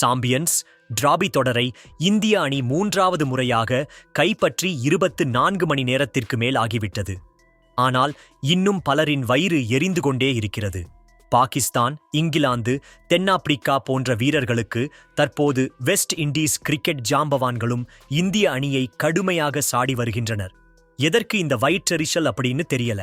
Champions trophy தொடரை இந்திய அணி மூன்றாவது முறையாக கைப்பற்றி இருபத்து நான்கு மணி நேரத்திற்கு மேல் ஆகிவிட்டது. ஆனால் இன்னும் பலரின் வயிறு எரிந்து கொண்டே இருக்கிறது. பாகிஸ்தான் இங்கிலாந்து தென்னாப்பிரிக்கா போன்ற வீரர்களுக்கு தற்போது வெஸ்ட் இண்டீஸ் கிரிக்கெட் ஜாம்பவான்களும் இந்திய அணியை கடுமையாக சாடி வருகின்றனர். எதற்கு இந்த வயிற்றெரிச்சல் அப்படின்னு தெரியல.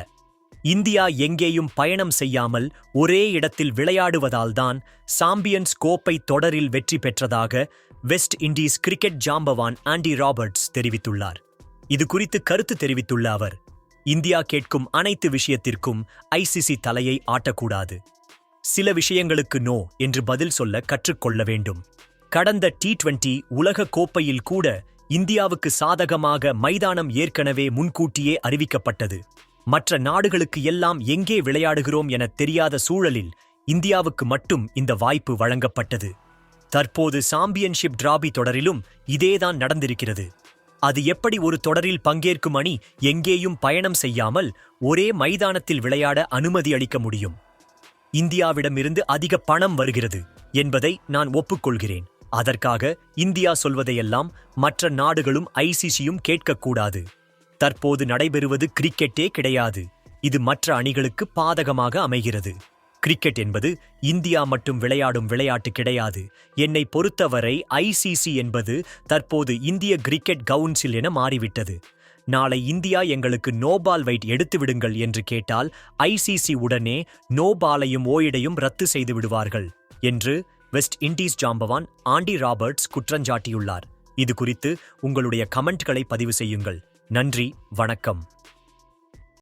இந்தியா எங்கேயும் பயணம் செய்யாமல் ஒரே இடத்தில் விளையாடுவதால்தான் சாம்பியன்ஸ் கோப்பை தொடரில் வெற்றி பெற்றதாக வெஸ்ட் இண்டீஸ் கிரிக்கெட் ஜாம்பவான் ஆண்டி ராபர்ட்ஸ் தெரிவித்துள்ளார். இது குறித்து கருத்து தெரிவித்துள்ள அவர் இந்தியா கேட்கும் அனைத்து விஷயத்திற்கும் ஐசிசி தலையை ஆட்டக்கூடாது. சில விஷயங்களுக்கு நோ என்று பதில் சொல்ல கற்றுக்கொள்ள வேண்டும். கடந்த டி டுவெண்டி உலக கோப்பையில் கூட இந்தியாவுக்கு சாதகமாக மைதானம் ஏற்கனவே முன்கூட்டியே அறிவிக்கப்பட்டது. மற்ற நாடுகளுக்கு எல்லாம் எங்கே விளையாடுகிறோம் என தெரியாத சூழலில் இந்தியாவுக்கு மட்டும் இந்த வாய்ப்பு வழங்கப்பட்டது. தற்போது சாம்பியன்ஷிப் டிராபி தொடரிலும் இதேதான் நடந்திருக்கிறது. அது எப்படி ஒரு தொடரில் பங்கேற்கும் அணி எங்கேயும் பயணம் செய்யாமல் ஒரே மைதானத்தில் விளையாட அனுமதி அளிக்க முடியும்? இந்தியாவிடமிருந்து அதிக பணம் வருகிறது என்பதை நான் ஒப்புக்கொள்கிறேன். அதற்காக இந்தியா சொல்வதையெல்லாம் மற்ற நாடுகளும் ஐசிசியும் கேட்கக்கூடாது. தற்போது நடைபெறுவது கிரிக்கெட்டே கிடையாது. இது மற்ற அணிகளுக்கு பாதகமாக அமைகிறது. கிரிக்கெட் என்பது இந்தியா மட்டும் விளையாடும் விளையாட்டு கிடையாது. என்னை பொறுத்தவரை ஐசிசி என்பது தற்போது இந்திய கிரிக்கெட் கவுன்சில் என மாறிவிட்டது. நாளை இந்தியா எங்களுக்கு நோபால் வைட் எடுத்து விடுங்கள் என்று கேட்டால் ஐசிசி உடனே நோபாலையும் ஓயிடையும் ரத்து செய்து விடுவார்கள். என்று வெஸ்ட் இண்டீஸ் ஜாம்பவான் ஆண்டி ராபர்ட்ஸ் குற்றஞ்சாட்டியுள்ளார். இது குறித்து உங்களுடைய கமெண்ட்களை பதிவு செய்யுங்கள். நன்றி வணக்கம்.